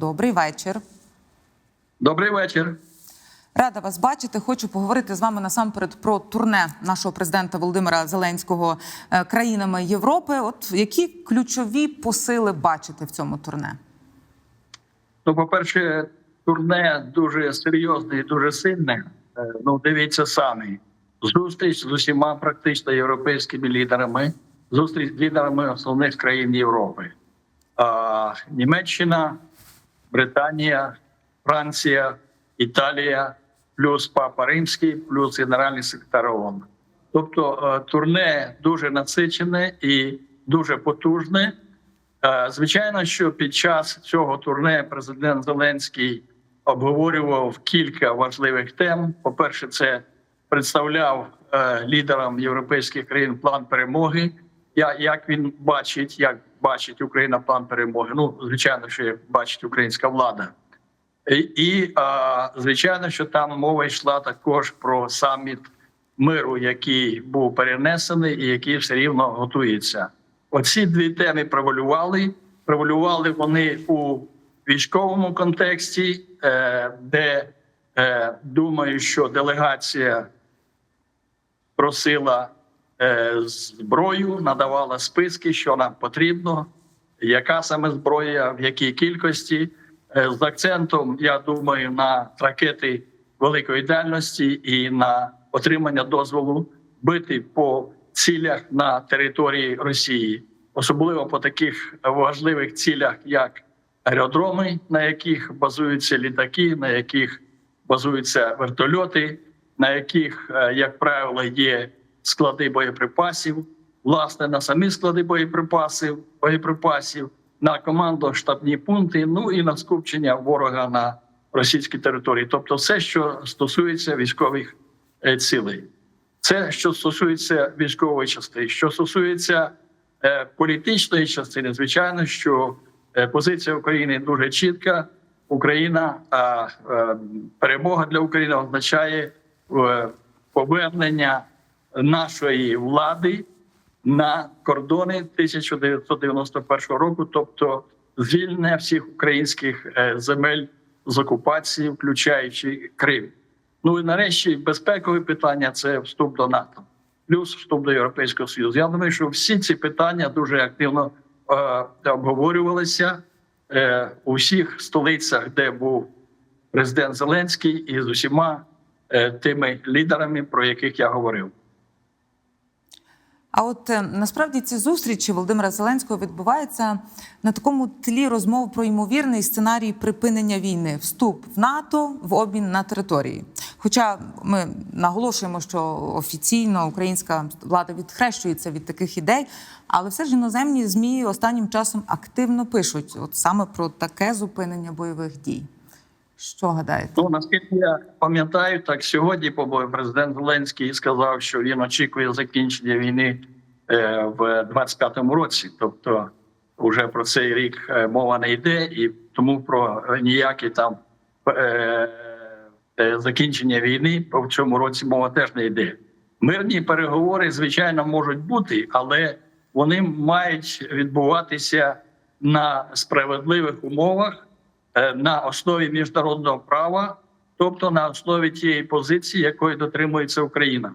Добрий вечір. Добрий вечір. Рада вас бачити. Хочу поговорити з вами насамперед про турне нашого президента Володимира Зеленського е, країнами Європи. От які ключові посили бачите в цьому турне? Ну, по-перше, турне дуже серйозне і дуже сильне. Е, Ну, дивіться самі. Зустріч з усіма практично європейськими лідерами, зустріч з лідерами основних країн Європи. А, Німеччина, Британія, Франція, Італія, плюс Папа Римський, плюс генеральний секретар ООН. Тобто е, турне дуже насичене і дуже потужне. Е, Звичайно, що під час цього турне президент Зеленський обговорював кілька важливих тем. По-перше, це представляв е, лідерам європейських країн план перемоги. Як він бачить, як бачить Україна план перемоги? Ну, звичайно, що бачить українська влада. І, і а, звичайно, що там мова йшла також про саміт миру, який був перенесений і який все рівно готується. Оці дві теми превалювали. Превалювали вони у військовому контексті, е, де е, думаю, що делегація просила зброю, надавала списки, що нам потрібно, яка саме зброя, в якій кількості. Е, З акцентом, я думаю, на ракети великої дальності і на отримання дозволу бити по цілях на території Росії, особливо по таких важливих цілях, як аеродроми, на яких базуються літаки, на яких базуються вертольоти, на яких, е, як правило, є склади боєприпасів, власне, на самі склади боєприпасів, боєприпасів, на командно-штабні пункти, ну і на скупчення ворога на російській території, тобто все, що стосується військових е, цілей. Це що стосується військової частини, що стосується е, політичної частини, звичайно, що е, позиція України дуже чітка. Україна а е, перемога для України означає е, повернення нашої влади на кордони 1991 року, тобто звільнення всіх українських е, земель з окупації, включаючи Крим. Ну і нарешті безпекові питання це вступ до НАТО, плюс вступ до Європейського Союзу. Я думаю, що всі ці питання дуже активно е, обговорювалися е, у всіх столицях, де був президент Зеленський, і з усіма е, тими лідерами, про яких я говорив. А от е, насправді ці зустрічі Володимира Зеленського відбуваються на такому тлі розмов про ймовірний сценарій припинення війни, вступ в НАТО в обмін на території. Хоча ми наголошуємо, що офіційно українська влада відхрещується від таких ідей, але все ж іноземні змі останнім часом активно пишуть от саме про таке зупинення бойових дій. Що гадаєте? Ну наскільки я пам'ятаю, так сьогодні по-моєму, президент Зеленський сказав, що він очікує закінчення війни е, в 25-му році. Тобто, вже про цей рік е, мова не йде, і тому про ніякі там е, закінчення війни в цьому році мова теж не йде. Мирні переговори, звичайно, можуть бути, але вони мають відбуватися на справедливих умовах на основі міжнародного права, тобто на основі тієї позиції, якої дотримується Україна,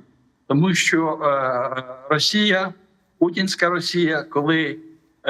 тому що е, Росія, Путінська Росія, коли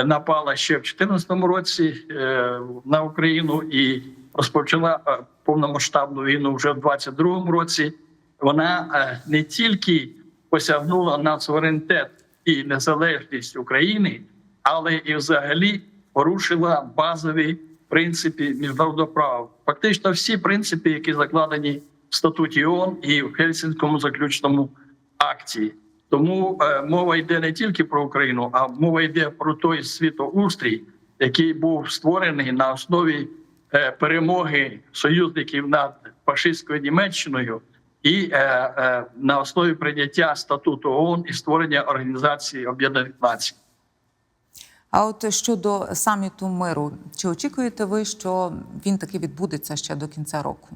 напала ще в 2014 році е, на Україну і розпочала е, повномасштабну війну вже в 2022 році, вона е, не тільки посягнула на суверенітет і незалежність України, але і взагалі порушила базові принципи міжнародного права. Фактично всі принципи, які закладені в статуті ООН і в Хельсінському заключному акті. Тому е, мова йде не тільки про Україну, а мова йде про той світоустрій, який був створений на основі е, перемоги союзників над фашистською Німеччиною і е, на основі прийняття статуту ООН і створення Організації Об'єднаних Націй. А от щодо саміту миру, чи очікуєте ви, що він таки відбудеться ще до кінця року?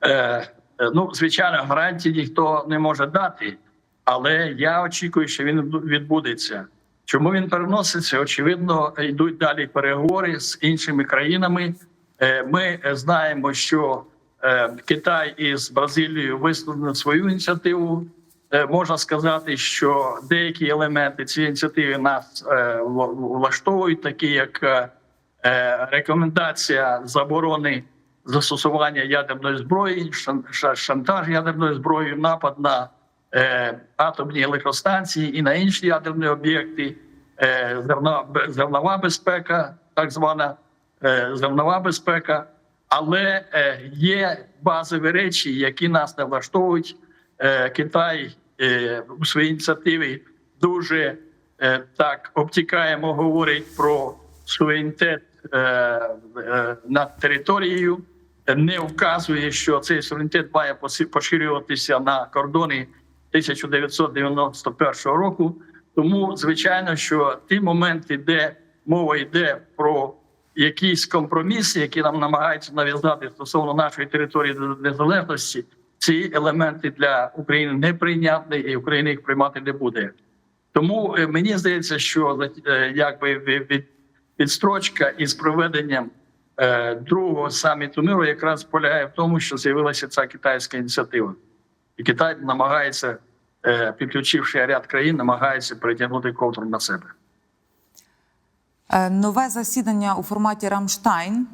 Е, е, ну, звичайно, гарантії ніхто не може дати, але я очікую, що він відбудеться. Чому він переноситься? Очевидно, йдуть далі переговори з іншими країнами. Е, Ми знаємо, що е, Китай із Бразилією висунули свою ініціативу. Е, Можна сказати, що деякі елементи цієї ініціативи нас е, влаштовують, такі як е, рекомендація заборони застосування ядерної зброї, шан- ша- шантаж ядерною зброєю, напад на атомні електростанції і на інші ядерні об'єкти, зернова безпека, так звана зернова безпека. Але є базові речі, які нас не влаштовують. Е, Китай е, у своїй ініціативі дуже е, так обтікаємо говорить про суверенітет над територією, не вказує, що цей суверенітет має поширюватися на кордони 1991 року. Тому, звичайно, що ті моменти, де мова йде про якісь компроміси, які нам намагаються нав'язати стосовно нашої території незалежності, ці елементи для України неприйнятні, і Україна їх приймати не буде. Тому е, мені здається, що е, якби від- від- відстрочка із проведенням е, другого саміту миру якраз полягає в тому, що з'явилася ця китайська ініціатива, і Китай намагається, підключивши ряд країн, намагається перетягнути ковдру на себе. Нове засідання у форматі Рамштайн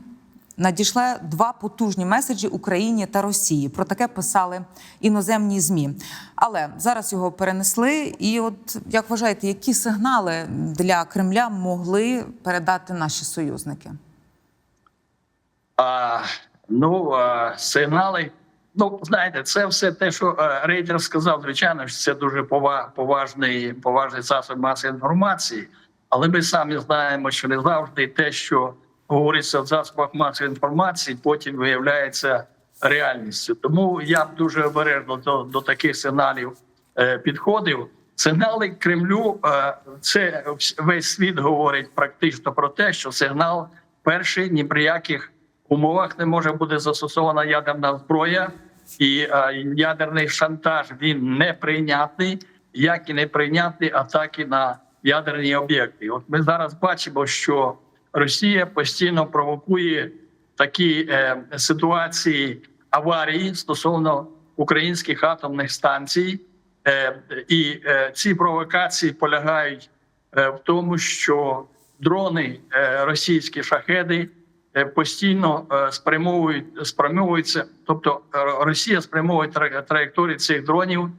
надійшле два потужні меседжі Україні та Росії. Про таке писали іноземні змі. Але зараз його перенесли. І, от як вважаєте, які сигнали для Кремля могли передати наші союзники? А, ну, а, сигнали. Ну, знаєте, це все те, що Рейтер сказав, звичайно, що це дуже пова- поважний, поважний засіб масової інформації. Але ми самі знаємо, що не завжди те, що говориться в засобах масової інформації, потім виявляється реальністю. Тому я б дуже обережно до, до таких сигналів е, підходив. Сигнали Кремлю е, це весь світ говорить практично про те, що сигнал перший ні при яких умовах не може бути застосована ядерна зброя, і е, ядерний шантаж він неприйнятний, як і неприйнятні атаки на ядерні об'єкти. От ми зараз бачимо, що Росія постійно провокує такі е, ситуації аварії стосовно українських атомних станцій. Е, і е, ці провокації полягають е, в тому, що дрони е, російські шахеди е, постійно е, спрямовують спрямовуються, тобто е, Росія спрямовує тра- траєкторії цих дронів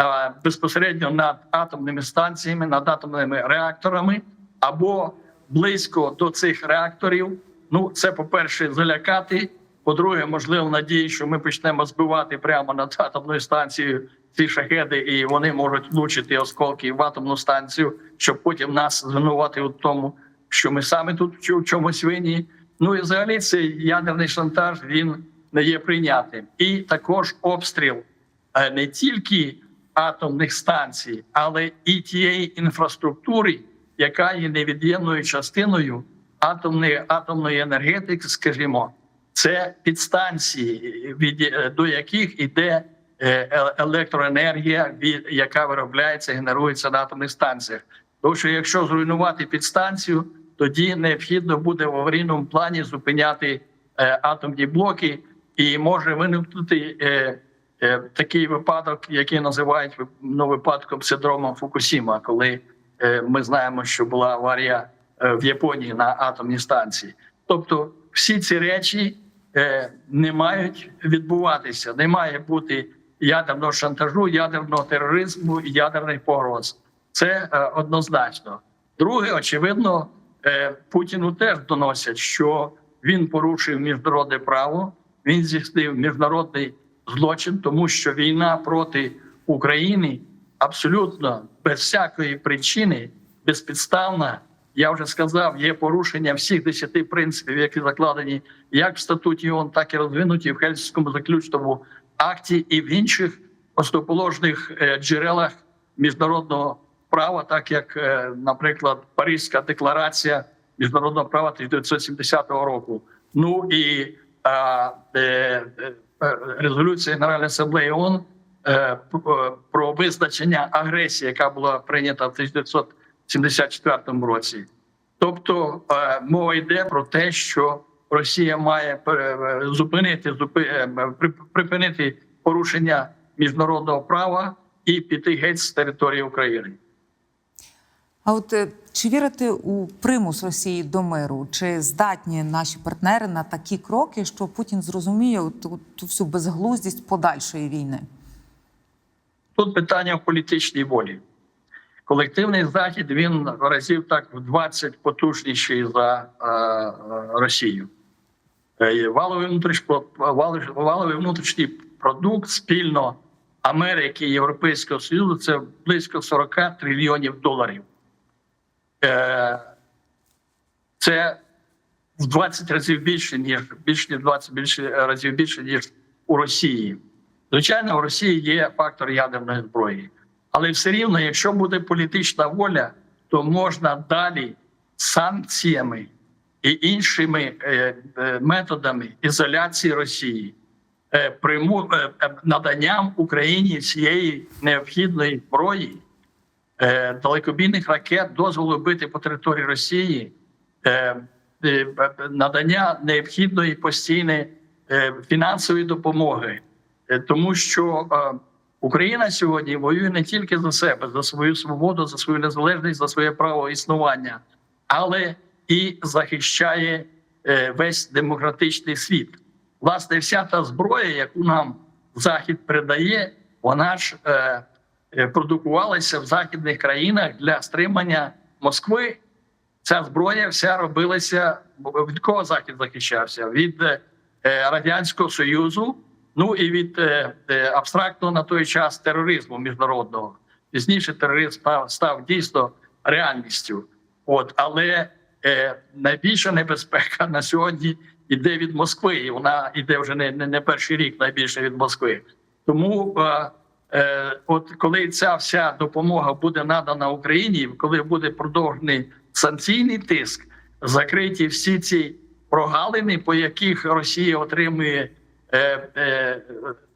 е, безпосередньо над атомними станціями, над атомними реакторами або близько до цих реакторів. Ну, це по-перше, залякати. По-друге, можливо, надії, що ми почнемо збивати прямо над атомною станцією ці шахеди, і вони можуть влучити осколки в атомну станцію, щоб потім нас звинувати у тому, що ми саме тут в чомусь винні. Ну і взагалі цей ядерний шантаж він не є прийнятним. І також обстріл е, не тільки атомних станцій, але і тієї інфраструктури, яка є невід'ємною частиною атомної атомної енергетики, скажімо, це підстанції, від е, до яких іде е, е- електроенергія, яка виробляється, генерується на атомних станціях. Тому що якщо зруйнувати підстанцію, тоді необхідно буде в аварійному плані зупиняти атомні блоки, і може виникнути такий випадок, який називають ну, випадком синдромом Фукусіма, коли ми знаємо, що була аварія е, в Японії на атомній станції. Тобто, всі ці речі е, не мають відбуватися, не має бути ядерного шантажу, ядерного тероризму і ядерних погроз. Це е, однозначно. Друге, очевидно, е, Путіну теж доносять, що він порушив міжнародне право, він здійснив міжнародний злочин, тому що війна проти України абсолютно без всякої причини, безпідставна. Я вже сказав, є порушення всіх десяти принципів, які закладені як в статуті ООН, так і розвинуті в Хельсінському заключному акті і в інших основоположних е, джерелах міжнародного права, так як, е, наприклад, Паризька декларація міжнародного права 1970 року. Ну і а, е, е, резолюція Генеральної асамблеї ООН е, е, про визначення агресії, яка була прийнята в 74-му році. Тобто е, мова йде про те, що Росія має е, зупинити зупи, е, при- припинити порушення міжнародного права і піти геть з території України. А от е, чи вірите у примус Росії до миру? Чи здатні наші партнери на такі кроки, що Путін зрозуміє от ту всю безглуздість подальшої війни? Тут питання політичній волі. Колективний захід він разів так в 20 потужніший за е, Росію. Е, Валовий внутрішній, валовий, внутрішній продукт спільно Америки і Європейського Союзу це близько 40 трильйонів доларів. Е, Це в 20 разів більше, ніж більше ніж 20 більше разів більше, ніж у Росії. Звичайно, в Росії є фактор ядерної зброї, але все рівно, якщо буде політична воля, то можна далі санкціями і іншими е, е, методами ізоляції Росії, е, приму, наданням Україні всієї необхідної зброї, далекобійних ракет, дозволу бити по території Росії, надання необхідної постійної фінансової допомоги. Е, тому що Україна сьогодні воює не тільки за себе, за свою свободу, за свою незалежність, за своє право існування, але і захищає е, весь демократичний світ. Власне, вся та зброя, яку нам Захід передає, вона ж е, продукувалася в західних країнах для стримання Москви. Ця зброя вся робилася від кого захід захищався? Від радянського союзу, ну і від е, е, абстрактного на той час тероризму міжнародного. Пізніше тероризм став, дійсно реальністю. От але е, найбільша небезпека на сьогодні йде від Москви, і вона йде вже не, не, не перший рік найбільше від Москви. Тому е, е, от коли ця вся допомога буде надана Україні, коли буде продовжений санкційний тиск, закриті всі ці прогалини, по яких Росія отримує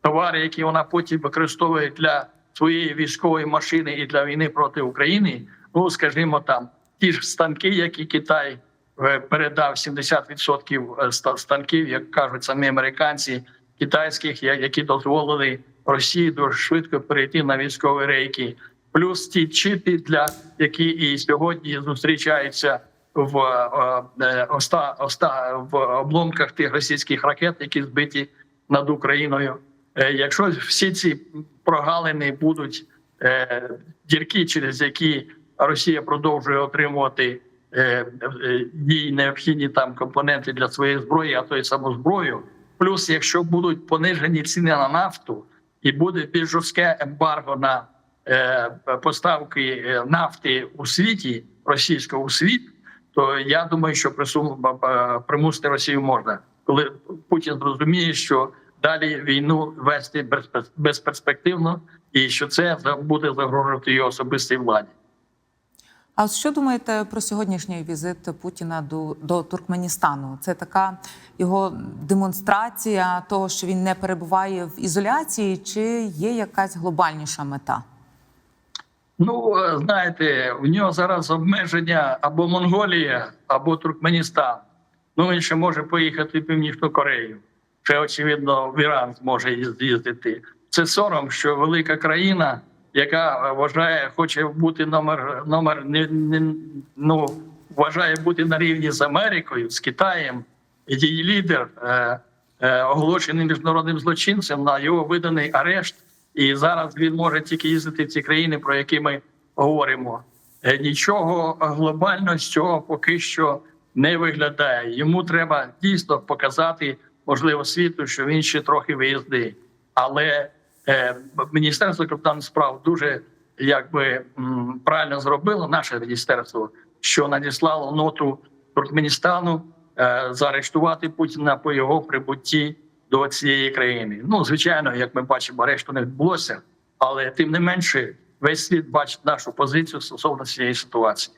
товари, які вона потім використовує для своєї військової машини і для війни проти України. Ну скажімо, там ті ж станки, які Китай е, передав 70% станків, як кажуть самі американці, китайських, які дозволили Росії дуже швидко перейти на військові рейки, плюс ті чіпи, для які і сьогодні зустрічаються в е, е, оста, оста в обломках тих російських ракет, які збиті над Україною. Е, Якщо всі ці прогалини будуть е, дірки, через які Росія продовжує отримувати е, їй необхідні там компоненти для своєї зброї, а то й саму зброю. Плюс, якщо будуть понижені ціни на нафту і буде більш жорстке ембарго на поставки нафти у світі російського у світ, то я думаю, що примусити Росію можна, коли Путін зрозуміє, що далі війну вести безпер- безперспективно, і що це буде загрожувати його особистій владі. А що думаєте про сьогоднішній візит Путіна до, до Туркменістану? Це така його демонстрація того, що він не перебуває в ізоляції, чи є якась глобальніша мета? Ну, е, знаєте, у нього зараз обмеження або Монголія, або Туркменістан. Ну, він ще може поїхати в Північну Корею. Ще, очевидно, в Іран зможе їздити. Це сором, що велика країна, яка вважає, хоче бути номер номер не, не ну вважає бути на рівні з Америкою, з Китаєм. І Її лідер е, е, оголошений міжнародним злочинцем на його виданий арешт. І зараз він може тільки їздити в ці країни, про які ми говоримо. Е, Нічого глобального з цього поки що не виглядає. Йому треба дійсно показати, можливо, світу, що він ще трохи виїздить. Але е, міністерство закордонних справ дуже якби правильно зробило наше міністерство, що надіслало ноту Туркменістану е, заарештувати Путіна по його прибутті до цієї країни. Ну звичайно, як ми бачимо, арешту не відбулося, але тим не менше, весь світ бачить нашу позицію стосовно цієї ситуації.